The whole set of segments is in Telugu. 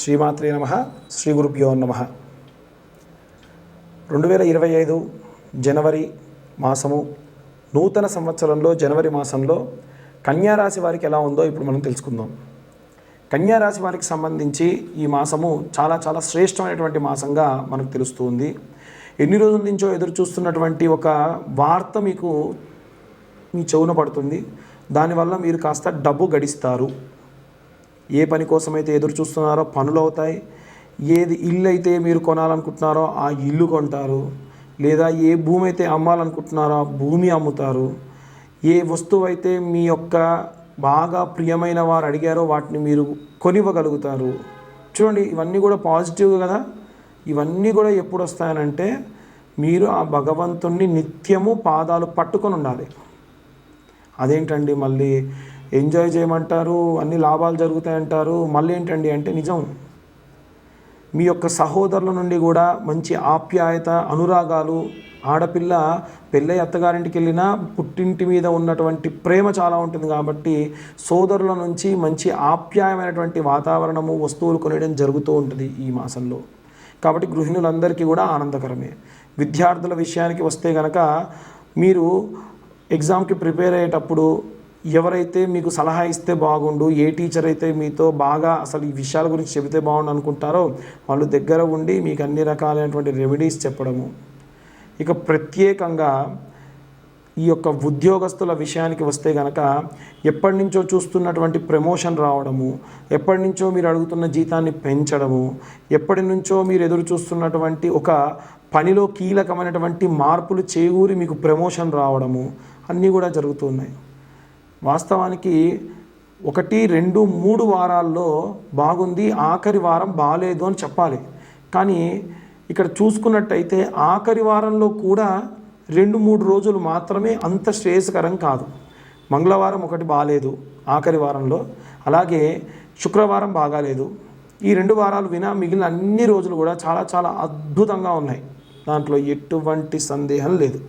శ్రీమాత్రే నమ శ్రీ గురుభ్యో నమ. రెండు వేల ఇరవై ఐదు జనవరి మాసము నూతన సంవత్సరంలో జనవరి మాసంలో కన్యారాశి వారికి ఎలా ఉందో ఇప్పుడు మనం తెలుసుకుందాం. కన్యారాశి వారికి సంబంధించి ఈ మాసము చాలా చాలా శ్రేష్టమైనటువంటి మాసంగా మనకు తెలుస్తుంది ఎన్ని రోజుల నుంచో ఎదురు చూస్తున్నటువంటి ఒక వార్త మీకు మీ చెవున పడుతుంది. దానివల్ల మీరు కాస్త డబ్బు గడిస్తారు. ఏ పని కోసమైతే ఎదురు చూస్తున్నారో పనులు అవుతాయి. ఏది ఇల్లు అయితే మీరు కొనాలనుకుంటున్నారో ఆ ఇల్లు కొంటారు. లేదా ఏ భూమి అయితే అమ్మాలనుకుంటున్నారో ఆ భూమి అమ్ముతారు. ఏ వస్తువు అయితే మీ యొక్క బాగా ప్రియమైన వారు అడిగారో వాటిని మీరు కొనివ్వగలుగుతారు. చూడండి ఇవన్నీ కూడా పాజిటివ్ కదా? ఇవన్నీ కూడా ఎప్పుడు వస్తాయనంటే మీరు ఆ భగవంతుణ్ణి నిత్యము పాదాలు పట్టుకొని ఉండాలి. అదేంటండి మళ్ళీ ఎంజాయ్ చేయమంటారు అన్ని లాభాలు జరుగుతాయంటారు. మళ్ళీ ఏంటండి అంటే నిజం. మీ యొక్క సహోదరుల నుండి కూడా మంచి ఆప్యాయత అనురాగాలు ఆడపిల్ల పెళ్ళై అత్తగారింటికి వెళ్ళినా పుట్టింటి మీద ఉన్నటువంటి ప్రేమ చాలా ఉంటుంది కాబట్టి సోదరుల నుంచి మంచి ఆప్యాయమైనటువంటి వాతావరణము వస్తువులు కొనడం జరుగుతూ ఉంటుంది ఈ మాసంలో. కాబట్టి గృహిణులందరికీ కూడా ఆనందకరమే. విద్యార్థుల విషయానికి వస్తే కనుక మీరు ఎగ్జామ్కి ప్రిపేర్ అయ్యేటప్పుడు ఎవరైతే మీకు సలహా ఇస్తే బాగుండు ఏ టీచర్ అయితే మీతో బాగా అసలు ఈ విషయాల గురించి చెబితే బాగుండు అనుకుంటారో వాళ్ళు దగ్గర ఉండి మీకు అన్ని రకాలైనటువంటి రెమెడీస్ చెప్పడము. ఇక ప్రత్యేకంగా ఈ యొక్క ఉద్యోగస్తుల విషయానికి వస్తే గనక ఎప్పటి నుంచో చూస్తున్నటువంటి ప్రమోషన్ రావడము ఎప్పటి నుంచో మీరు అడుగుతున్న జీతాన్ని పెంచడము ఎప్పటి నుంచో మీరు ఎదురు చూస్తున్నటువంటి ఒక పనిలో కీలకమైనటువంటి మార్పులు చేకూరి మీకు ప్రమోషన్ రావడము అన్నీ కూడా జరుగుతున్నాయి వాస్తవానికి ఒకటి రెండు మూడు వారాల్లో బాగుంది ఆఖరి వారం బాగాలేదు అని చెప్పాలి. కానీ ఇక్కడ చూసుకున్నట్టయితే ఆఖరి వారంలో కూడా రెండు మూడు రోజులు మాత్రమే అంత శ్రేయస్కరం కాదు. మంగళవారం ఒకటి బాగాలేదు ఆఖరి వారంలో. అలాగే శుక్రవారం బాగాలేదు. ఈ రెండు వారాలు వినా మిగిలిన అన్ని రోజులు కూడా చాలా చాలా అద్భుతంగా ఉన్నాయి. దాంట్లో ఎటువంటి సందేహం లేదు.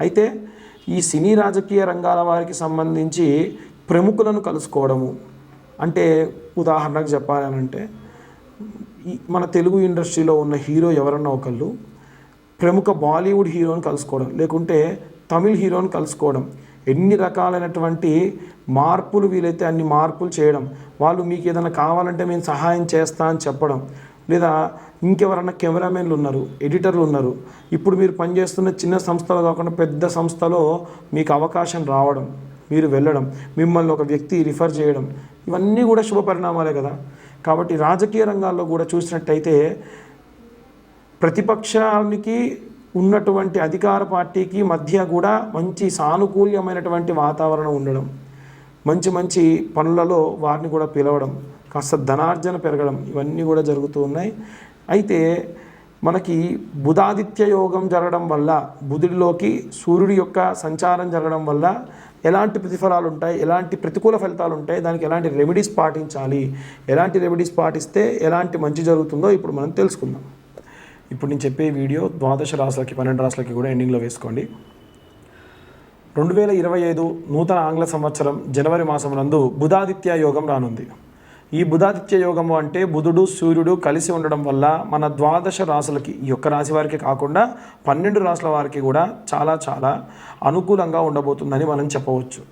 అయితే ఈ సినీ రాజకీయ రంగాల వారికి సంబంధించి ప్రముఖులను కలుసుకోవడము. అంటే ఉదాహరణకు చెప్పాలనంటే మన తెలుగు ఇండస్ట్రీలో ఉన్న హీరో ఎవరన్నా ఒకళ్ళు ప్రముఖ బాలీవుడ్ హీరోని కలుసుకోవడం లేకుంటే తమిళ్ హీరోని కలుసుకోవడం ఎన్ని రకాలైనటువంటి మార్పులు వీలైతే అన్ని మార్పులు చేయడం వాళ్ళు మీకు ఏదైనా కావాలంటే మేము సహాయం చేస్తా అని చెప్పడం లేదా ఇంకెవరన్నా కెమెరామెన్లు ఉన్నారు ఎడిటర్లు ఉన్నారు ఇప్పుడు మీరు పనిచేస్తున్న చిన్న సంస్థలో కాకుండా పెద్ద సంస్థలో మీకు అవకాశం రావడం మీరు వెళ్ళడం మిమ్మల్ని ఒక వ్యక్తి రిఫర్ చేయడం ఇవన్నీ కూడా శుభ పరిణామాలే కదా. కాబట్టి రాజకీయ రంగాల్లో కూడా చూసినట్టయితే ప్రతిపక్షానికి ఉన్నటువంటి అధికార పార్టీకి మధ్య కూడా మంచి సానుకూల్యమైనటువంటి వాతావరణం ఉండడం మంచి మంచి పనులలో వారిని కూడా పిలవడం కాస్త ధనార్జన పెరగడం ఇవన్నీ కూడా జరుగుతూ ఉన్నాయి. అయితే మనకి బుధాదిత్య యోగం జరగడం వల్ల బుధుడిలోకి సూర్యుడి యొక్క సంచారం జరగడం వల్ల ఎలాంటి ప్రతిఫలాలు ఉంటాయి ఎలాంటి ప్రతికూల ఫలితాలు ఉంటాయి దానికి ఎలాంటి రెమెడీస్ పాటించాలి ఎలాంటి రెమెడీస్ పాటిస్తే ఎలాంటి మంచి జరుగుతుందో ఇప్పుడు మనం తెలుసుకుందాం. ఇప్పుడు నేను చెప్పే వీడియో ద్వాదశ రాశులకి పన్నెండు రాశులకి కూడా ఎండింగ్లో వేసుకోండి. రెండు వేల ఇరవై ఐదు నూతన ఆంగ్ల సంవత్సరం జనవరి మాసం నందు బుధాదిత్య యోగం రానుంది. ఈ బుధాదిత్య యోగము అంటే బుధుడు సూర్యుడు కలిసి ఉండడం వల్ల మన ద్వాదశ రాశులకి ఈ యొక్క రాశి వారికి కాకుండా పన్నెండు రాశుల వారికి కూడా చాలా చాలా అనుకూలంగా ఉండబోతుందని మనం చెప్పవచ్చు.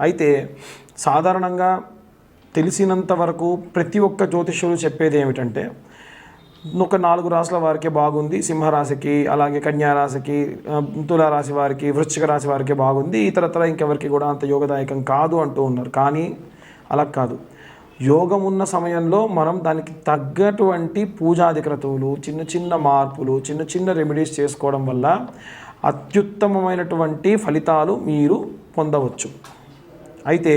అయితే సాధారణంగా తెలిసినంత వరకు ప్రతి ఒక్క జ్యోతిష్యులు చెప్పేది ఏమిటంటే ఒక నాలుగు రాశుల వారికి బాగుంది సింహరాశికి అలాగే కన్యారాశికి తులారాశి వారికి వృశ్చిక రాశి వారికి బాగుంది ఇతరత్ర ఇంకెవరికి కూడా అంత యోగదాయకం కాదు అంటూ ఉన్నారు. కానీ అలా కాదు. యోగం ఉన్న సమయంలో మనం దానికి తగ్గటువంటి పూజాది క్రతువులు చిన్న చిన్న మార్పులు చిన్న చిన్న రెమెడీస్ చేసుకోవడం వల్ల అత్యుత్తమమైనటువంటి ఫలితాలు మీరు పొందవచ్చు. అయితే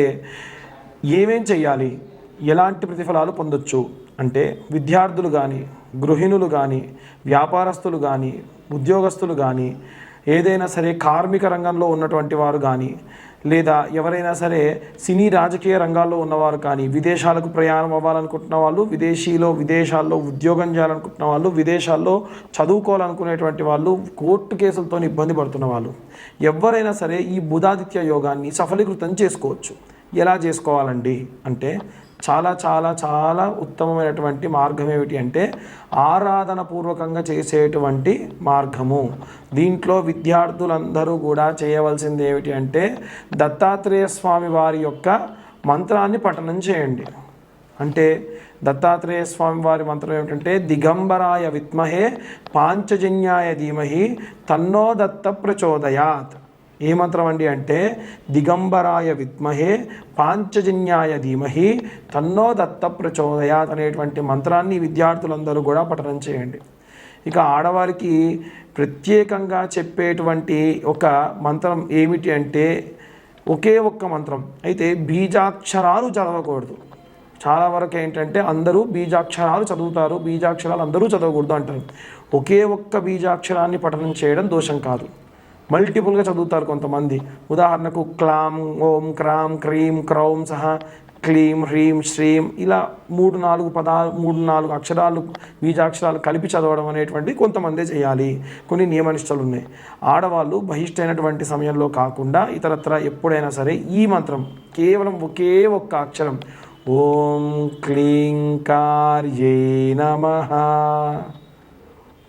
ఏమేం చేయాలి ఎలాంటి ప్రతిఫలాలు పొందొచ్చు? అంటే విద్యార్థులు కానీ గృహిణులు కానీ వ్యాపారస్తులు కానీ ఉద్యోగస్తులు కానీ ఏదైనా సరే కార్మిక రంగంలో ఉన్నటువంటి వారు కానీ లేదా ఎవరైనా సరే సినీ రాజకీయ రంగాల్లో ఉన్నవారు కానీ విదేశాలకు ప్రయాణం అవ్వాలనుకుంటున్న వాళ్ళు విదేశీలో విదేశాల్లో ఉద్యోగం చేయాలనుకుంటున్న వాళ్ళు విదేశాల్లో చదువుకోవాలనుకునేటువంటి వాళ్ళు కోర్టు కేసులతో ఇబ్బంది పడుతున్న వాళ్ళు ఎవరైనా సరే ఈ బుధాదిత్య యోగాన్ని సఫలీకృతం చేసుకోవచ్చు. ఎలా చేసుకోవాలండి? అంటే చాలా చాలా చాలా ఉత్తమమైనటువంటి మార్గం ఏమిటి అంటే ఆరాధన పూర్వకంగా చేసేటువంటి మార్గము. దీంట్లో విద్యార్థులందరూ కూడా చేయవలసింది ఏమిటి అంటే దత్తాత్రేయ స్వామి వారి యొక్క మంత్రాన్ని పఠనం చేయండి. అంటే దత్తాత్రేయ స్వామి వారి మంత్రం ఏమిటంటే దిగంబరాయ విత్మహే పాంచజన్యాయ ధీమహి తన్నో దత్త ప్రచోదయాత్. ఏ మంత్రం అండి అంటే దిగంబరాయ విద్మహే పాంచజన్యాయ ధీమహి తన్నో దత్త ప్రచోదయాత్ అనేటువంటి మంత్రాన్ని విద్యార్థులందరూ కూడా పఠనం చేయండి. ఇక ఆడవారికి ప్రత్యేకంగా చెప్పేటువంటి ఒక మంత్రం ఏమిటి అంటే ఒకే ఒక్క మంత్రం. అయితే బీజాక్షరాలు చదవకూడదు. చాలా వరకు ఏంటంటే అందరూ బీజాక్షరాలు చదువుతారు బీజాక్షరాలు అందరూ చదవకూడదు అంటారు. ఒకే ఒక్క బీజాక్షరాన్ని పఠనం చేయడం దోషం కాదు. మల్టిపుల్గా చదువుతారు కొంతమంది. ఉదాహరణకు క్లాం ఓం క్రాం క్రీం క్రౌం సహా క్లీం హ్రీం శ్రీం ఇలా మూడు నాలుగు పదాలు మూడు నాలుగు అక్షరాలు బీజాక్షరాలు కలిపి చదవడం అనేటువంటి కొంతమందే చేయాలి. కొన్ని నియమనిష్టలు ఉన్నాయి ఆడవాళ్ళు బహిష్టైనటువంటి సమయంలో కాకుండా ఇతరత్ర ఎప్పుడైనా సరే ఈ మంత్రం కేవలం ఒకే ఒక్క అక్షరం ఓం క్లీం కార్యే నమః.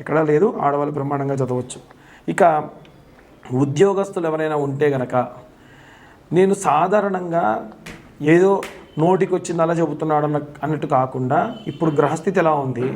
ఎక్కడా లేదు ఆడవాళ్ళు బ్రహ్మాండంగా చదవచ్చు. ఇక ఉద్యోగస్తులు ఎవరైనా ఉంటే గనక నేను సాధారణంగా ఏదో నోటికి వచ్చింది అలా చెబుతున్నాడు అన్న అన్నట్టు కాకుండా ఇప్పుడు గ్రహస్థితి ఎలా ఉంది?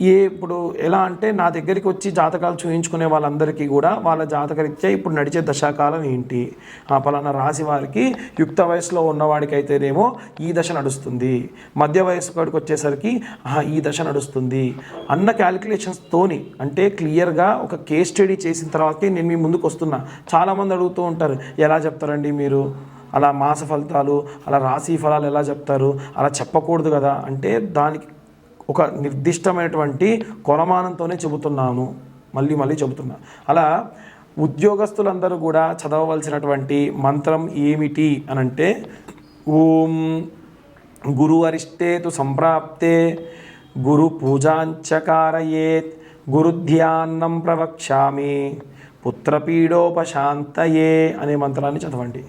ఏ ఇప్పుడు ఎలా అంటే నా దగ్గరికి వచ్చి జాతకాలు చూయించుకునే వాళ్ళందరికీ కూడా వాళ్ళ జాతకరీత్యా ఇప్పుడు నడిచే దశాకాలం ఏంటి? ఆ పలానా రాశి వారికి యుక్త వయసులో ఉన్నవాడికి అయితేనేమో ఈ దశ నడుస్తుంది. మధ్య వయసు వాడికి వచ్చేసరికి ఈ దశ నడుస్తుంది. అన్న క్యాలిక్యులేషన్స్తోని అంటే క్లియర్గా ఒక కేస్ స్టడీ చేసిన తర్వాతకే నేను మీ ముందుకు వస్తున్నా. చాలామంది అడుగుతూ ఉంటారు ఎలా చెప్తారండి మీరు? అలా మాస ఫలితాలు అలా రాశి ఫలాలు ఎలా చెప్తారు? అలా చెప్పకూడదు కదా? అంటే దానికి ఒక నిర్దిష్టమైనటువంటి కొలమానంతోనే చెబుతున్నాను. మళ్ళీ మళ్ళీ చెబుతున్నా. అలా ఉద్యోగస్తులందరూ కూడా చదవవలసినటువంటి మంత్రం ఏమిటి అని అంటే ఓం గురు అరిష్టేతు సంప్రాప్తే గురు పూజాంచకారయేత్ గురుధ్యాన్నం ప్రవక్ష్యామి పుత్రపీడోపశాంతయే అనే మంత్రాన్ని చదవండి.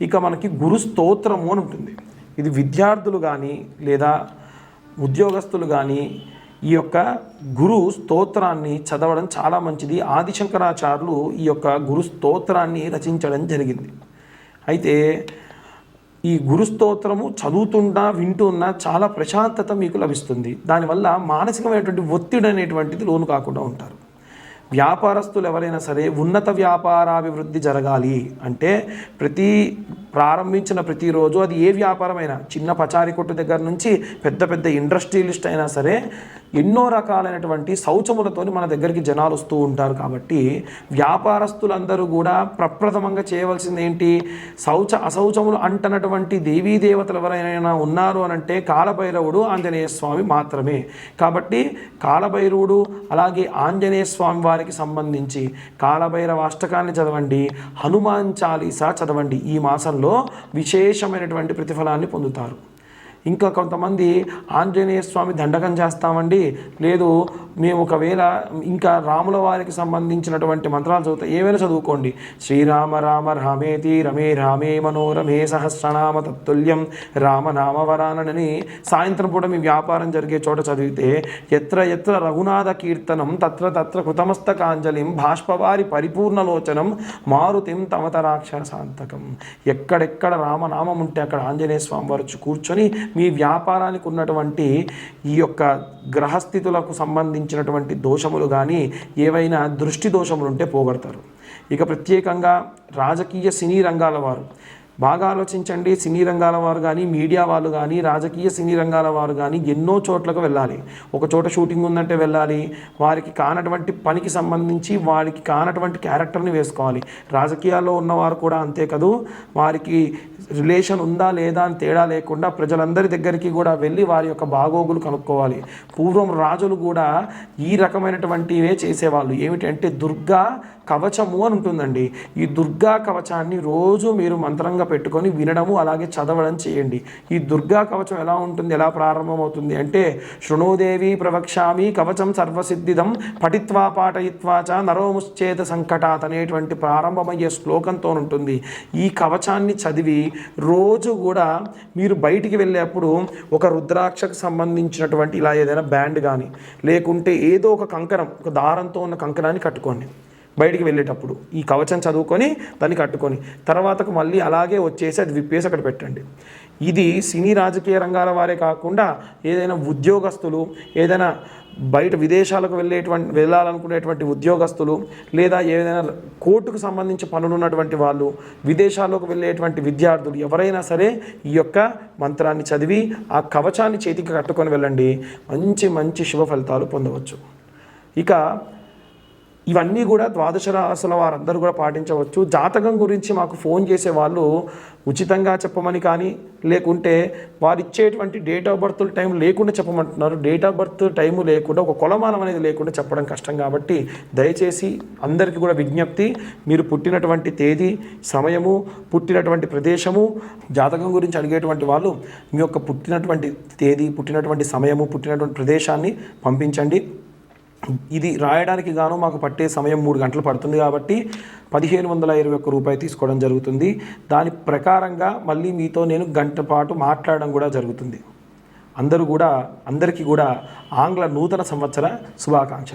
ఇక మనకి గురు స్తోత్రము అని ఉంటుంది. ఇది విద్యార్థులు కానీ లేదా ఉద్యోగస్తులు కానీ ఈ యొక్క గురు స్తోత్రాన్ని చదవడం చాలా మంచిది. ఆదిశంకరాచార్యులు ఈ యొక్క గురు స్తోత్రాన్ని రచించడం జరిగింది. అయితే ఈ గురు స్తోత్రము చదువుతున్నా వింటున్నా చాలా ప్రశాంతత మీకు లభిస్తుంది. దానివల్ల మానసికమైనటువంటి ఒత్తిడి అనేటువంటిది లోను కాకుండా ఉంటారు. వ్యాపారస్తులు ఎవరైనా సరే ఉన్నత వ్యాపారాభివృద్ధి జరగాలి అంటే ప్రతి ప్రారంభించిన ప్రతిరోజు అది ఏ వ్యాపారమైనా చిన్న పచారీ కొట్టు దగ్గర నుంచి పెద్ద పెద్ద ఇండస్ట్రియలిస్ట్ అయినా సరే ఎన్నో రకాలైనటువంటి శౌచములతోని మన దగ్గరికి జనాలు వస్తూ ఉంటారు కాబట్టి వ్యాపారస్తులందరూ కూడా ప్రప్రథమంగా చేయవలసింది ఏంటి శౌచ అశౌచములు అంటనటువంటి దేవీ దేవతలు ఎవరైనా ఉన్నారు అని అంటే కాలభైరవుడు ఆంజనేయ స్వామి మాత్రమే. కాబట్టి కాలభైరవుడు అలాగే ఆంజనేయ స్వామి వారికి సంబంధించి కాలభైరవ అష్టకాన్ని చదవండి హనుమాన్ చాలీసా చదవండి. ఈ మాసంలో విశేషమైనటువంటి ప్రతిఫలాన్ని పొందుతారు. ఇంకా కొంతమంది ఆంజనేయ స్వామి దండకం చేస్తామండి. లేదు మేము ఒకవేళ ఇంకా రాముల వారికి సంబంధించినటువంటి మంత్రాలు చదువుతా ఏమైనా చదువుకోండి. శ్రీరామ రామ రామేతి రమే రామే మనోరమే సహస్రనామ తత్తుల్యం రామనామవరానని సాయంత్రం పూట మీ వ్యాపారం జరిగే చోట చదివితే ఎత్ర ఎత్ర రఘునాథ కీర్తనం తత్ర తత్ర కృతమస్తకాంజలిం బాష్పవారి పరిపూర్ణలోచనం మారుతిం తమతరాక్షర సాంతకం. ఎక్కడెక్కడ రామనామం ఉంటే అక్కడ ఆంజనేయ స్వామి వారు కూర్చొని మీ వ్యాపారానికి ఉన్నటువంటి ఈ యొక్క గ్రహస్థితులకు సంబంధించినటువంటి దోషములు కానీ ఏవైనా దృష్టి దోషములు ఉంటే పోగొడతారు. ఇక ప్రత్యేకంగా రాజకీయ సినీ రంగాల వారు. బాగా ఆలోచించండి. సినీ రంగాల వారు కానీ మీడియా వాళ్ళు కానీ రాజకీయ సినీ రంగాల వారు కానీ ఎన్నో చోట్లకు వెళ్ళాలి. ఒక చోట షూటింగ్ ఉందంటే వెళ్ళాలి. వారికి కానటువంటి పనికి సంబంధించి వారికి కానటువంటి క్యారెక్టర్ని వేసుకోవాలి. రాజకీయాల్లో ఉన్నవారు కూడా అంతే కదూ. వారికి రిలేషన్ ఉందా లేదా అని తేడా లేకుండా ప్రజలందరి దగ్గరికి కూడా వెళ్ళి వారి యొక్క బాగోగులు కనుక్కోవాలి. పూర్వం రాజులు కూడా ఈ రకమైనటువంటివే చేసేవాళ్ళు. ఏమిటంటే దుర్గా కవచము అని ఉంటుందండి. ఈ దుర్గా కవచాన్ని రోజు మీరు మంత్రంగా పెట్టుకొని వినడము అలాగే చదవడం చేయండి. ఈ దుర్గా కవచం ఎలా ఉంటుంది ఎలా ప్రారంభమవుతుంది అంటే శృణోదేవి ప్రవక్ష్యామి కవచం సర్వసిద్ధిదం పఠిత్వా పాఠయిత్వా చ నరోముశ్చేత సంకటాత్ అనేటువంటి ప్రారంభమయ్యే శ్లోకంతో ఉంటుంది. ఈ కవచాన్ని చదివి రోజు కూడా మీరు బయటికి వెళ్ళేప్పుడు ఒక రుద్రాక్షకు సంబంధించినటువంటి ఇలా ఏదైనా బ్యాండ్ కానీ లేకుంటే ఏదో ఒక కంకణం ఒక దారంతో ఉన్న కంకణాన్ని కట్టుకోండి. బయటికి వెళ్ళేటప్పుడు ఈ కవచం చదువుకొని దాన్ని కట్టుకొని తర్వాతకు మళ్ళీ అలాగే వచ్చేసి అది విప్పేసి అక్కడ పెట్టండి. ఇది సినీ రాజకీయ రంగాల వారే కాకుండా ఏదైనా ఉద్యోగస్తులు ఏదైనా బయట విదేశాలకు వెళ్ళేటువంటి వెళ్ళాలనుకునేటువంటి ఉద్యోగస్తులు లేదా ఏదైనా కోర్టుకు సంబంధించి పనులు ఉన్నటువంటి వాళ్ళు విదేశాల్లోకి వెళ్ళేటువంటి విద్యార్థులు ఎవరైనా సరే ఈ యొక్క మంత్రాన్ని చదివి ఆ కవచాన్ని చేతికి కట్టుకొని వెళ్ళండి. మంచి మంచి శుభ ఫలితాలు పొందవచ్చు. ఇక ఇవన్నీ కూడా ద్వాదశ రాసుల వారందరూ కూడా పాటించవచ్చు. జాతకం గురించి మాకు ఫోన్ చేసే వాళ్ళు ఉచితంగా చెప్పమని కానీ లేకుంటే వారు ఇచ్చేటువంటి డేట్ ఆఫ్ బర్త్ టైం లేకుండా చెప్పమంటున్నారు. డేట్ ఆఫ్ బర్త్ టైము లేకుండా ఒక కొలమానం అనేది లేకుండా చెప్పడం కష్టం కాబట్టి దయచేసి అందరికీ కూడా విజ్ఞప్తి మీరు పుట్టినటువంటి తేదీ సమయము పుట్టినటువంటి ప్రదేశము జాతకం గురించి అడిగేటువంటి వాళ్ళు మీ యొక్క పుట్టినటువంటి తేదీ పుట్టినటువంటి సమయము పుట్టినటువంటి ప్రదేశాన్ని పంపించండి. ఇది రాయడానికి గాను మాకు పట్టే సమయం మూడు గంటలు పడుతుంది కాబట్టి పదిహేను వందల ఇరవై ఒక్క రూపాయి తీసుకోవడం జరుగుతుంది. దాని ప్రకారంగా మళ్ళీ మీతో నేను గంట పాటు మాట్లాడడం కూడా జరుగుతుంది. అందరూ కూడా అందరికీ కూడా ఆంగ్ల నూతన సంవత్సర శుభాకాంక్షలు.